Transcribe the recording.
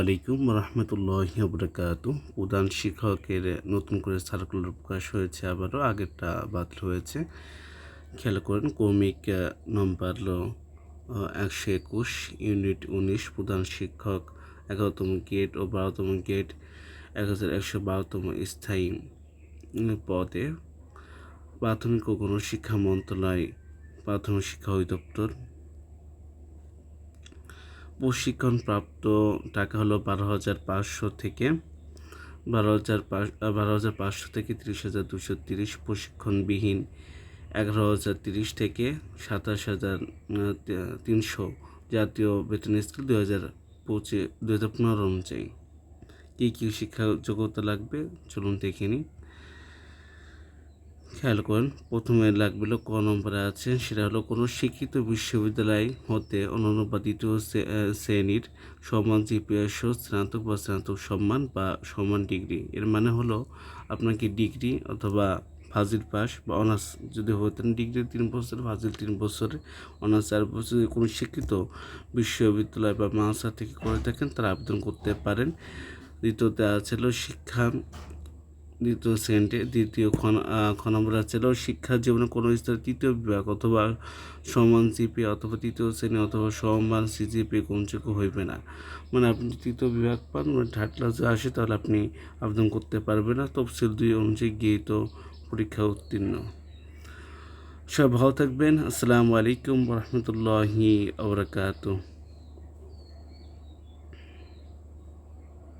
আলাইকুম রহমতুল্লাহ বরকাত প্রধান শিক্ষকের নতুন করে সার্কুলার প্রকাশ হয়েছে আবারও, আগেরটা বাতিল হয়েছে খেয়াল করেন কৌমিক নম্বর একশো একুশ ইউনিট উনিশ, প্রধান শিক্ষক এগারোতম গেট ও বারোতম গেট এক হাজার একশো বারোতম স্থায়ী পদে। প্রাথমিক ও গণশিক্ষা মন্ত্রণালয় প্রাথমিক শিক্ষা অধিদপ্তর প্রশিক্ষণ প্রাপ্ত টাকা হলো বারো হাজার পাঁচশো থেকে বারো হাজার পাঁচ বারো হাজার পাঁচশো থেকে তিরিশ হাজার দুশো তিরিশ প্রশিক্ষণবিহীন এগারো হাজার তিরিশ থেকে সাতাশ হাজার তিনশো জাতীয় বেতন স্কেল দু হাজার পঁচিশ দু হাজার পনেরো অনুযায়ী। কী কী শিক্ষা যোগ্যতা লাগবে? চলুন দেখে নিই। খেয়াল করেন, প্রথমে লাগবে ক নম্বরে আছে, সেটা হলো কোনো শিক্ষিত বিশ্ববিদ্যালয় হতে অনন্য বা দ্বিতীয় শ্রেণির সমান জিপিএস স্নাতক বা স্নাতক সম্মান বা সমান ডিগ্রি। এর মানে হলো আপনাকে ডিগ্রি অথবা ফাজিল পাস বা অনার্স যদি হতেন ডিগ্রি তিন বছর, ফাজিল তিন বছরে, অনার্স চার বছর যদি কোনো শিক্ষিত বিশ্ববিদ্যালয় বা মাদ্রাসা থেকে করে থাকেন, তারা আবেদন করতে পারেন। দ্বিতীয়তে আছে হলো শিক্ষা দ্বিতীয় শ্রেণীতে দ্বিতীয় খ আহ, খ হলো শিক্ষা জীবনে কোনো স্তরে তৃতীয় বিভাগ অথবা সমান সিপি অথবা তৃতীয় শ্রেণি অথবা সমান সিজিপি গ্রহণযোগ্য হইবে না। মানে আপনি তৃতীয় বিভাগ পান মানে থার্ড ক্লাসে আসে তাহলে আপনি আবেদন করতে পারবেন না। তফসিল দুই অনুযায়ী গিয়ে তো পরীক্ষা উত্তীর্ণ। সব ভালো থাকবেন। আসসালামু আলাইকুম রহমতুল্লাহি আবরাকাতু